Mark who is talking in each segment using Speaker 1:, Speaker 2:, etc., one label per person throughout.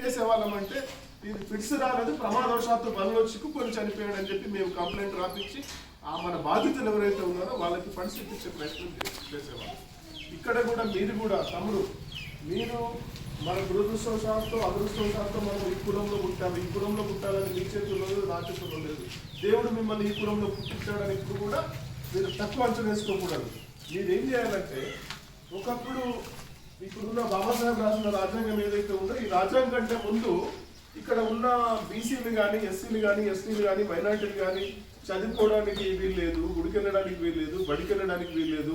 Speaker 1: చేసేవాళ్ళం అంటే ఇది ఫిట్స్ రాలేదు ప్రమాదవశాత్తు బండ్లో చిక్కుకొని చనిపోయాడు అని చెప్పి మేము కంప్లైంట్ రాపించి ఆ మన బాధితులు ఎవరైతే ఉన్నారో వాళ్ళకి ఫండ్స్ ఇప్పించే ప్రయత్నం చేసేవాళ్ళం. ఇక్కడ కూడా మీరు కూడా తమ్ముడు మీరు మన దురదృష్టవశాత్తు అదృష్టవశాత్తు మనం ఈ కులంలో పుట్టాము ఈ కులంలో పుట్టాలని మీ చేతుల్లో లేదు నా చేతుల్లో లేదు. దేవుడు మిమ్మల్ని ఈ కులంలో పుట్టించాడని ఇప్పుడు కూడా మీరు తక్కువ అంచనా వేసుకోకూడదు. మీరు ఏం చేయాలంటే ఒకప్పుడు ఇప్పుడున్న బాబాసాహెబ్ రాసిన రాజ్యాంగం ఏదైతే ఉందో ఈ రాజ్యాంగం కంటే ముందు ఇక్కడ ఉన్న బీసీలు కానీ ఎస్సీలు కానీ ఎస్టీలు కానీ మైనార్టీలు కానీ చదువుకోవడానికి వీల్లేదు గుడికెళ్ళడానికి వీల్లేదు బడికెళ్ళడానికి వీల్లేదు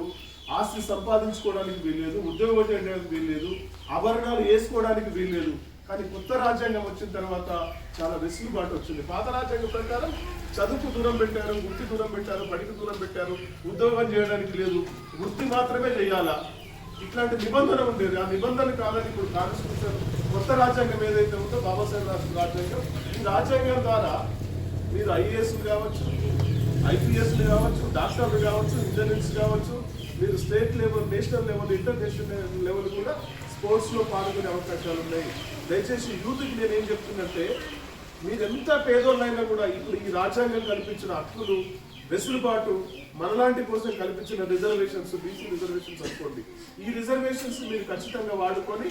Speaker 1: ఆస్తి సంపాదించుకోవడానికి వీల్లేదు ఉద్యోగం చేయడానికి వీల్లేదు ఆభరణాలు వేసుకోవడానికి వీల్లేదు. కానీ కొత్త రాజ్యాంగం వచ్చిన తర్వాత చాలా వెసులుబాటు వచ్చింది. పాత రాజ్యాంగం ప్రకారం చదువుకు దూరం పెట్టారు వృత్తి దూరం పెట్టారు బడికి దూరం పెట్టారు ఉద్యోగం చేయడానికి లేదు. వృత్తి మాత్రమే చేయాలా? ఇట్లాంటి నిబంధన ఉండేది. ఆ నిబంధన కాలని ఇప్పుడు కాన్స్టిట్యూషన్ కొత్త రాజ్యాంగం ఏదైతే ఉందో బాబాసాహెబ్ రాసిన రాజ్యాంగం ఈ రాజ్యాంగం ద్వారా మీరు ఐఏఎస్లు కావచ్చు ఐపీఎస్లు కావచ్చు డాక్టర్లు కావచ్చు ఇంజనీర్స్ కావచ్చు మీరు state level national level international level కూడా స్పోర్ట్స్లో పాల్గొనే అవకాశాలు ఉన్నాయి. దయచేసి యూత్కి నేను ఏం చెప్తున్నంటే మీరు ఎంత పేదోళ్ళైనా కూడా ఇప్పుడు ఈ రాజ్యాంగం కల్పించిన హక్కులు వెసులుబాటు మనలాంటి కోసం కల్పించిన రిజర్వేషన్స్ బీసీ రిజర్వేషన్స్ అనుకోండి. ఈ రిజర్వేషన్స్ మీరు ఖచ్చితంగా వాడుకొని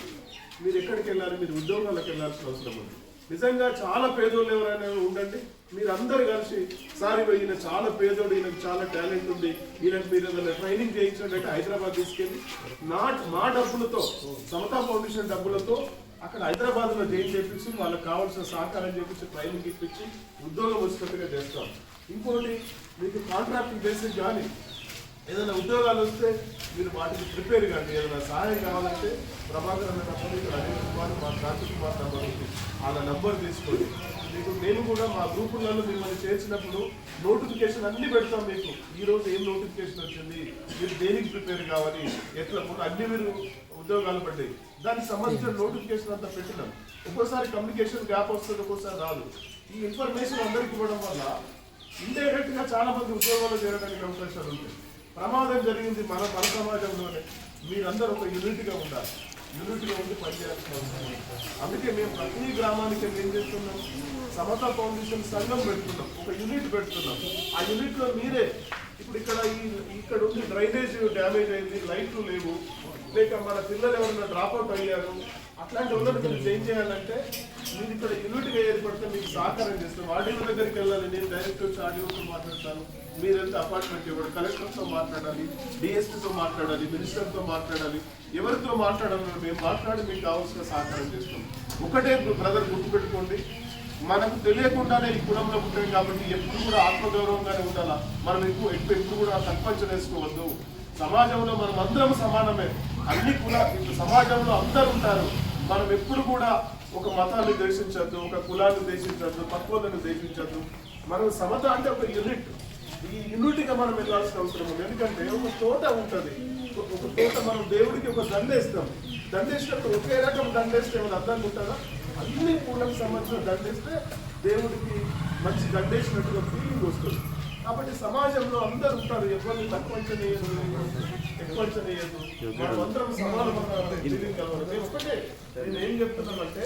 Speaker 1: మీరు ఎక్కడికి వెళ్ళాలి మీరు ఉద్యోగాలకు వెళ్ళాల్సిన అవసరం ఉంది. నిజంగా చాలా పేదోళ్ళు ఎవరైనా ఉండండి. మీరు అందరు కలిసి సార్ ఈయన చాలా పేదోడు ఈయనకు చాలా టాలెంట్ ఉంది. ఈయనకు మీరు ఏదైనా ట్రైనింగ్ చేయించినట్టు హైదరాబాద్ తీసుకెళ్ళి నా మా డబ్బులతో సమతా ఫౌండేషన్ డబ్బులతో అక్కడ హైదరాబాద్లో జైన్ చేపించి వాళ్ళకి కావాల్సిన సహకారం చేపించి ట్రైనింగ్ ఇప్పించి ఉద్యోగం వచ్చినట్టుగా చేస్తాం. ఇంకోటి మీకు కాంట్రాక్ట్ బేసిస్ కానీ ఏదైనా ఉద్యోగాలు వస్తే మీరు వాటికి ప్రిపేర్ కండి. ఏదైనా సహాయం కావాలంటే ప్రభాకర్ అన్న నంబర్ ఇక్కడ అనిల్ కుమార్ మా కార్తీక్ కుమార్ నంబర్ ఉంది. వాళ్ళ నంబర్ తీసుకోండి. మీకు నేను కూడా మా గ్రూపులలో మిమ్మల్ని చేర్చినప్పుడు నోటిఫికేషన్ అన్ని పెడతాం మీకు. ఈ రోజు ఏం నోటిఫికేషన్ వచ్చింది? మీరు దేనికి ప్రిపేర్ కావాలి? ఎట్లా కూడా అన్ని మీరు ఉద్యోగాలు పడ్డాయి. దానికి సంబంధించిన నోటిఫికేషన్ అంతా పెట్టినాం. ఒక్కోసారి కమ్యూనికేషన్ గ్యాప్ వస్తుంది ఒక్కోసారి రాదు. ఈ ఇన్ఫర్మేషన్ అందరికి ఇవ్వడం వల్ల ఇండైరెక్ట్గా చాలా మంది ఉద్యోగాలు చేరడానికి అవకాశాలు ఉంటాయి. ప్రమాదం జరిగింది మన మన సమాజంలోనే. మీరందరూ ఒక యూనిట్గా ఉండాలి. యూనిట్గా ఉండి పనిచేయాల్సిన అవసరం అందుకే మేము ప్రతి గ్రామానికి ఏం చేస్తున్నాం? సమత ఫౌండేషన్ సంఘం పెడుతున్నాం. ఒక యూనిట్ పెడుతున్నాం. ఆ యూనిట్లో మీరే. ఇప్పుడు ఇక్కడ ఈ ఇక్కడ ఉంది డ్రైనేజ్ డ్యామేజ్ అయింది లైట్లు లేవు. లేక మన పిల్లలు ఎవరైనా డ్రాప్అవుట్ అయ్యారు? అట్లాంటి వాళ్ళని మీరు చేంజ్ చేయాలంటే మీరు ఇక్కడ యూనిట్గా ఏర్పడితే మీకు సహకారం చేస్తాం ఆర్డీఓ దగ్గరికి వెళ్ళాలి నేను డైరెక్ట్ వచ్చి ఆర్డీఓతో మాట్లాడతాను. మీరు అపార్ట్మెంట్ ఇవ్వడం కలెక్టర్తో మాట్లాడాలి డిఎస్పీతో మాట్లాడాలి మినిస్టర్తో మాట్లాడాలి ఎవరితో మాట్లాడాలి మేము మాట్లాడి మీకు కావాల్సిన సహకారం చేస్తాం. ఒకటే బ్రదర్ గుర్తుపెట్టుకోండి. మనకు తెలియకుండానే ఈ కులంలో పుట్టాం కాబట్టి ఎప్పుడు కూడా ఆత్మగౌరవంగానే ఉండాలా? మనం ఎక్కువ ఎక్కువ ఎప్పుడు కూడా తక్కువ వేసుకోవద్దు. సమాజంలో మనం అందరం సమానమే. అన్ని కుల ఇప్పుడు సమాజంలో అందరు ఉంటారు. మనం ఎప్పుడు కూడా ఒక మతాన్ని ద్వేషించద్దు ఒక కులాన్ని ద్వేషించద్దు తక్కువలను ద్వేషించద్దు. మనం సమత అంటే ఒక యూనిట్ ఈ యూనిట్గా మనం వెళ్ళాల్సిన అవసరం ఉంది. ఎందుకంటే ఒక తోట ఉంటుంది. ఒక తోట మనం దేవుడికి ఒక దండేస్తాం. దండేసినప్పుడు ఒకే రకం దండేస్తే ఏమైనా అర్థం ఉంటుందా? అన్ని పూలకు సంబంధించిన దండేస్తే దేవుడికి మంచి దండేసినట్టుగా ఫీలింగ్ వస్తుంది. కాబట్టి సమాజంలో అందరూ ఉంటారు. ఎవరిని తక్కువ అంచనేయదు మేము ఏం చెప్తున్నానంటే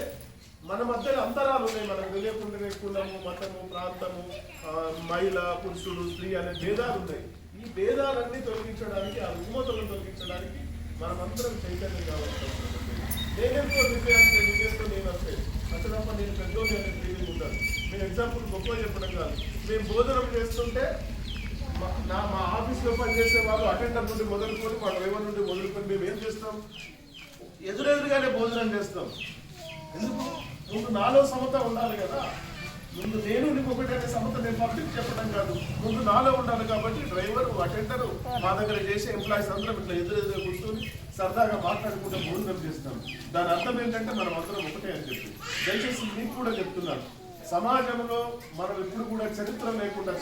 Speaker 1: మన మధ్యలో అంతరాలు ఉన్నాయి మనకు. తెలియకుండానే కులము మతము ప్రాంతము మహిళ పురుషుడు స్త్రీ అనే భేదాలు ఉన్నాయి. ఈ భేదాలన్నీ తొలగించడానికి ఆ రుగ్మతలను తొలగించడానికి మనం అందరం చైతన్యం కావాలి నేనెంతో నేను అంతే. అసలమ్మ నేను పెద్దోళ్ళు అనే ఫీలింగ్ ఉండాలి. నేను ఎగ్జాంపుల్ గొప్ప చెప్పడం కాదు. మేము భోజనం చేస్తుంటే నా మా ఆఫీస్లో పనిచేసే వాళ్ళు అటెండర్ నుండి మొదలుకొని మా డ్రైవర్ నుండి మొదలుకొని మేము ఏం చేస్తాం? ఎదురెదురుగానే భోజనం చేస్తాం. ఎందుకు? ముందు నాలో సమత ఉండాలి కదా. ముందు నేను నీకు అనే సమత నేను పబ్లిక్ చెప్పడం కాదు. ముందు నాలో ఉండాలి కాబట్టి డ్రైవర్ అటెండర్ మా దగ్గర చేసే ఎంప్లాయీస్ అందరం ఇట్లా ఎదురెదురు కూర్చొని సరదాగా మాట్లాడుకుంటూ భోజనం చేస్తాం. దాని అర్థం ఏంటంటే మనం అందరం ఒకటే అని చెప్పి. దయచేసి మీకు కూడా చెప్తున్నాను. సమాజంలో మనం ఇప్పుడు కూడా చరిత్ర లేకుండా